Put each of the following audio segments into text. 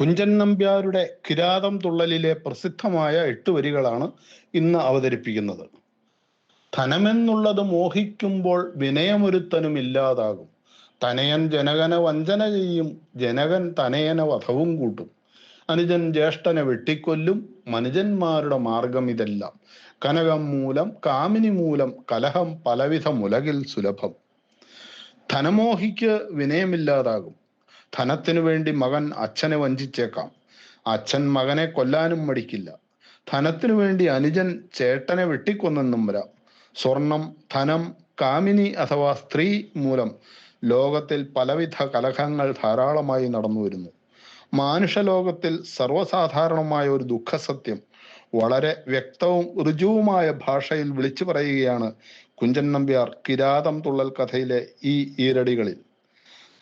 കുഞ്ചൻ നമ്പ്യാരുടെ കിരാതം തുള്ളലിലെ പ്രസിദ്ധമായ എട്ട് വരികളാണ് ഇന്ന് അവതരിപ്പിക്കുന്നത്. ധനമെന്നുള്ളത് മോഹിക്കുമ്പോൾ വിനയമൊരുത്തനും ഇല്ലാതാകും. തനയൻ ജനകനെ വഞ്ചന ചെയ്യും ജനകൻ തനയനെ വധവും കൂട്ടും. അനുജൻ ജ്യേഷ്ഠനെ വെട്ടിക്കൊല്ലും മനുജന്മാരുടെ മാർഗം ഇതെല്ലാം. കനകം മൂലം കാമിനി മൂലം കലഹം പലവിധ ഉലകിൽ സുലഭം. ധനമോഹിക്ക് വിനയമില്ലാതാകും. ധനത്തിനു വേണ്ടി മകൻ അച്ഛനെ വഞ്ചിച്ചേക്കാം. അച്ഛൻ മകനെ കൊല്ലാനും മടിക്കില്ല. ധനത്തിനു വേണ്ടി അനുജൻ ചേട്ടനെ വെട്ടിക്കൊന്നെന്നും വരാം. സ്വർണം ധനം കാമിനി അഥവാ സ്ത്രീ മൂലം ലോകത്തിൽ പലവിധ കലഹങ്ങൾ ധാരാളമായി നടന്നു വരുന്നു. മാനുഷലോകത്തിൽ സർവസാധാരണമായ ഒരു ദുഃഖസത്യം വളരെ വ്യക്തവും ഋജുവുമായ ഭാഷയിൽ വിളിച്ചു പറയുകയാണ് കുഞ്ചൻ നമ്പ്യാർ കിരാതം തുള്ളൽ കഥയിലെ ഈ ഈരടികളിൽ.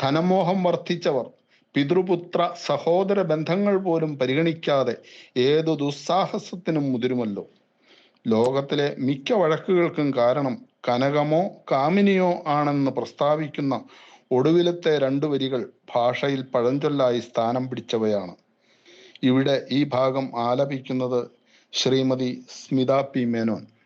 ധനമോഹം വർദ്ധിച്ചവർ പിതൃപുത്ര സഹോദര ബന്ധങ്ങൾ പോലും പരിഗണിക്കാതെ ഏതു ദുസ്സാഹസത്തിനും മുതിരുമല്ലോ. ലോകത്തിലെ മിക്ക വഴക്കുകൾക്കും കാരണം കനകമോ കാമിനിയോ ആണെന്ന് പ്രസ്താവിക്കുന്ന ഒടുവിലത്തെ രണ്ടു വരികൾ ഭാഷയിൽ പഴഞ്ചൊല്ലായി സ്ഥാനം പിടിച്ചവയാണ്. ഇവിടെ ഈ ഭാഗം ആലപിക്കുന്നത് ശ്രീമതി സ്മിത പി മേനോൻ.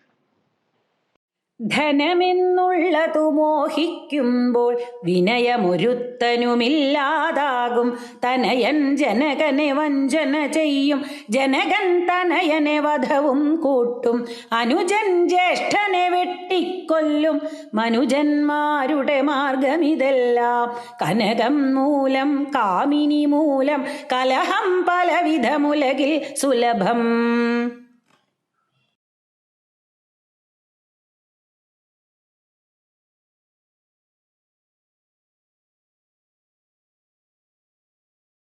ധനമെന്നുള്ളതു മോഹിക്കുമ്പോൾ വിനയമൊരുത്തനുമില്ലാതാകും. തനയൻ ജനകനെ വഞ്ചന ചെയ്യും. ജനകൻ തനയനെ വധവും കൂട്ടും. അനുജൻ ജ്യേഷ്ഠനെ വെട്ടിക്കൊല്ലും. മനുജന്മാരുടെ മാർഗമിതെല്ലാം. കനകം മൂലം കാമിനി മൂലം കലഹം പലവിധമുലകിൽ സുലഭം.